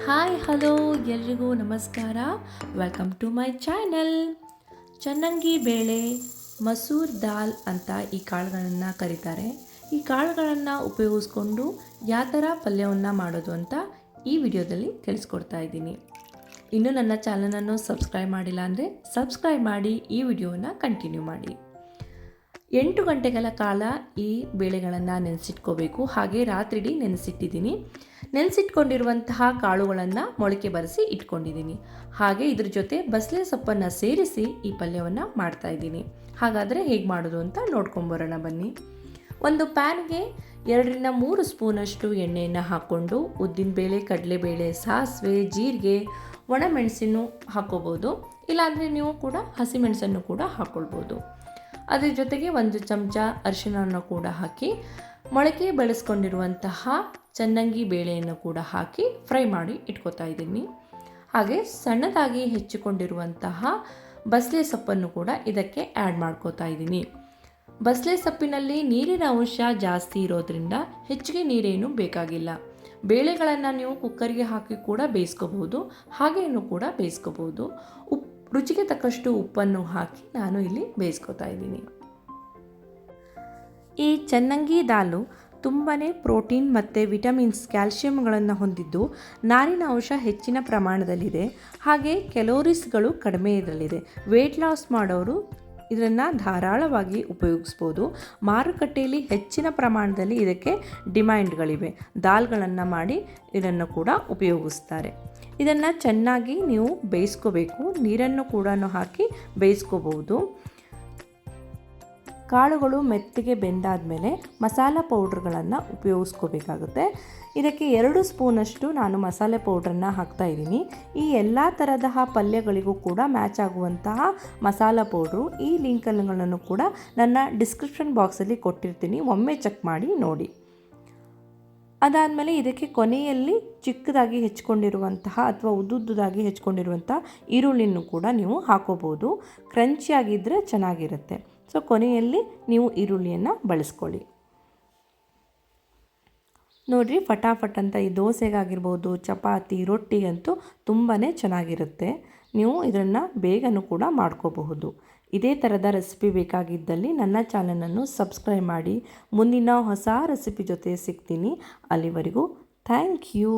Hi hello ಎಲ್ರಿಗೂ ನಮಸ್ಕಾರ. Welcome to my channel ಚನ್ನಂಗಿ ಬೇಳೆ, ಮಸೂರ್ ದಾಲ್ ಅಂತ ಈ ಕಾಳುಗಳನ್ನು ಕರೀತಾರೆ. ಈ ಕಾಳುಗಳನ್ನು ಉಪಯೋಗಿಸ್ಕೊಂಡು ಯಾವ ಥರ ಪಲ್ಯವನ್ನು ಮಾಡೋದು ಅಂತ ಈ ವಿಡಿಯೋದಲ್ಲಿ ತಿಳಿಸ್ಕೊಡ್ತಾ ಇದ್ದೀನಿ. ಇನ್ನೂ ನನ್ನ ಚಾನಲನ್ನು ಸಬ್ಸ್ಕ್ರೈಬ್ ಮಾಡಿಲ್ಲ ಅಂದರೆ ಸಬ್ಸ್ಕ್ರೈಬ್ ಮಾಡಿ ಈ ವಿಡಿಯೋನ ಕಂಟಿನ್ಯೂ ಮಾಡಿ. ಎಂಟು ಗಂಟೆಗಳ ಕಾಲ ಈ ಬೇಳೆಗಳನ್ನು ನೆನೆಸಿಟ್ಕೋಬೇಕು. ಹಾಗೆ ರಾತ್ರಿಡೀ ನೆನೆಸಿಟ್ಟಿದ್ದೀನಿ. ನೆನೆಸಿಟ್ಕೊಂಡಿರುವಂತಹ ಕಾಳುಗಳನ್ನು ಮೊಳಕೆ ಬರೆಸಿ ಇಟ್ಕೊಂಡಿದ್ದೀನಿ. ಹಾಗೆ ಇದ್ರ ಜೊತೆ ಬಸಳೆ ಸೊಪ್ಪನ್ನು ಸೇರಿಸಿ ಈ ಪಲ್ಯವನ್ನು ಮಾಡ್ತಾ ಇದ್ದೀನಿ. ಹಾಗಾದರೆ ಹೇಗೆ ಮಾಡೋದು ಅಂತ ನೋಡ್ಕೊಂಬರೋಣ ಬನ್ನಿ. ಒಂದು ಪ್ಯಾನ್ಗೆ ಎರಡರಿಂದ ಮೂರು ಸ್ಪೂನಷ್ಟು ಎಣ್ಣೆಯನ್ನು ಹಾಕ್ಕೊಂಡು ಕಡಲೆ ಕಡಲೆಬೇಳೆ ಸಾಸಿವೆ, ಜೀರಿಗೆ ಒಣಮೆಣಸಿನೂ ಹಾಕ್ಕೋಬೋದು. ಇಲ್ಲಾಂದರೆ ನೀವು ಕೂಡ ಹಸಿಮೆಣಸನ್ನು ಕೂಡ ಹಾಕ್ಕೊಳ್ಬೋದು. ಅದ್ರ ಜೊತೆಗೆ ಒಂದು ಚಮಚ ಅರಿಶಿಣವನ್ನು ಕೂಡ ಹಾಕಿ, ಮೊಳಕೆ ಬೆಳೆಸ್ಕೊಂಡಿರುವಂತಹ ಚನ್ನಂಗಿ ಬೇಳೆಯನ್ನು ಕೂಡ ಹಾಕಿ ಫ್ರೈ ಮಾಡಿ ಇಟ್ಕೋತಾ ಇದ್ದೀನಿ. ಹಾಗೆ ಸಣ್ಣದಾಗಿ ಹೆಚ್ಚಿಕೊಂಡಿರುವಂತಹ ಬಸಳೆ ಸೊಪ್ಪನ್ನು ಕೂಡ ಇದಕ್ಕೆ ಆ್ಯಡ್ ಮಾಡ್ಕೋತಾ ಇದ್ದೀನಿ. ಬಸಳೆ ಸೊಪ್ಪಿನಲ್ಲಿ ನೀರಿನ ಅಂಶ ಜಾಸ್ತಿ ಇರೋದ್ರಿಂದ ಹೆಚ್ಚಿಗೆ ನೀರೇನು ಬೇಕಾಗಿಲ್ಲ. ಬೇಳೆಗಳನ್ನು ನೀವು ಕುಕ್ಕರ್ಗೆ ಹಾಕಿ ಕೂಡ ಬೇಯಿಸ್ಕೋಬೋದು ಹಾಗೇನು ಕೂಡ ಬೇಯಿಸ್ಕೋಬೋದು ಉಪ್ಪು ರುಚಿಗೆ ತಕ್ಕಷ್ಟು ಉಪ್ಪನ್ನು ಹಾಕಿ ನಾನು ಇಲ್ಲಿ ಬೇಯಿಸ್ಕೋತಾ ಇದ್ದೀನಿ. ಈ ಚನ್ನಂಗಿ ದಾಲು ತುಂಬಾ ಪ್ರೋಟೀನ್ ಮತ್ತು ವಿಟಮಿನ್ಸ್, ಕ್ಯಾಲ್ಶಿಯಂಗಳನ್ನು ಹೊಂದಿದ್ದು ನಾರಿನ ಅಂಶ ಹೆಚ್ಚಿನ ಪ್ರಮಾಣದಲ್ಲಿದೆ. ಹಾಗೆ ಕೆಲೋರಿಸ್ಗಳು ಕಡಿಮೆ ಇದರಲ್ಲಿದೆ. ವೆಯ್ಟ್ ಲಾಸ್ ಮಾಡೋರು ಇದನ್ನು ಧಾರಾಳವಾಗಿ ಉಪಯೋಗಿಸ್ಬೋದು. ಮಾರುಕಟ್ಟೆಯಲ್ಲಿ ಹೆಚ್ಚಿನ ಪ್ರಮಾಣದಲ್ಲಿ ಇದಕ್ಕೆ ಡಿಮ್ಯಾಂಡ್ಗಳಿವೆ. ದಾಲ್ಗಳನ್ನು ಮಾಡಿ ಇದನ್ನು ಕೂಡ ಉಪಯೋಗಿಸ್ತಾರೆ. ಇದನ್ನು ಚೆನ್ನಾಗಿ ನೀವು ಬೇಯಿಸ್ಕೋಬೇಕು. ನೀರನ್ನು ಕೂಡ ಹಾಕಿ ಬೇಯಿಸ್ಕೋಬಹುದು. ಕಾಳುಗಳು ಮೆತ್ತಗೆ ಬೆಂದಾದಮೇಲೆ ಮಸಾಲ ಪೌಡ್ರ್ಗಳನ್ನು ಉಪಯೋಗಿಸ್ಕೋಬೇಕಾಗುತ್ತೆ. ಇದಕ್ಕೆ ಎರಡು ಸ್ಪೂನಷ್ಟು ನಾನು ಮಸಾಲೆ ಪೌಡ್ರನ್ನು ಹಾಕ್ತಾ ಇದ್ದೀನಿ. ಈ ಎಲ್ಲ ಥರದ ಪಲ್ಯಗಳಿಗೂ ಕೂಡ ಮ್ಯಾಚ್ ಆಗುವಂತಹ ಮಸಾಲ ಪೌಡ್ರು ಈ ಲಿಂಕ್ಗಳನ್ನು ಕೂಡ ನನ್ನ ಡಿಸ್ಕ್ರಿಪ್ಷನ್ ಬಾಕ್ಸಲ್ಲಿ ಕೊಟ್ಟಿರ್ತೀನಿ. ಒಮ್ಮೆ ಚೆಕ್ ಮಾಡಿ ನೋಡಿ. ಅದಾದಮೇಲೆ ಇದಕ್ಕೆ ಕೊನೆಯಲ್ಲಿ ಚಿಕ್ಕದಾಗಿ ಹೆಚ್ಕೊಂಡಿರುವಂತಹ ಅಥವಾ ಉದ್ದುದ್ದಾಗಿ ಹೆಚ್ಕೊಂಡಿರುವಂಥ ಈರುಳ್ಳಿಯನ್ನು ಕೂಡ ನೀವು ಹಾಕೋಬೋದು. ಕ್ರಂಚಿಯಾಗಿದ್ದರೆ ಚೆನ್ನಾಗಿರುತ್ತೆ. ಸೊ ಕೊನೆಯಲ್ಲಿ ನೀವು ಈರುಳ್ಳಿಯನ್ನು ಬಳಸ್ಕೊಳ್ಳಿ. ನೋಡಿರಿ, ಫಟಾಫಟ್ ಅಂತ ಈ ದೋಸೆಗಾಗಿರ್ಬೋದು ಚಪಾತಿ ರೊಟ್ಟಿಗಂತೂ ತುಂಬಾ ಚೆನ್ನಾಗಿರುತ್ತೆ. ನೀವು ಇದನ್ನು ಬೇಗನೂ ಕೂಡ ಮಾಡ್ಕೋಬಹುದು. ಇದೇ ಥರದ ರೆಸಿಪಿ ಬೇಕಾಗಿದ್ದಲ್ಲಿ ನನ್ನ ಚಾನಲನ್ನು ಸಬ್ಸ್ಕ್ರೈಬ್ ಮಾಡಿ. ಮುಂದಿನ ಹೊಸ ರೆಸಿಪಿ ಜೊತೆ ಸಿಗ್ತೀನಿ. ಅಲ್ಲಿವರೆಗೂ ಥ್ಯಾಂಕ್ ಯು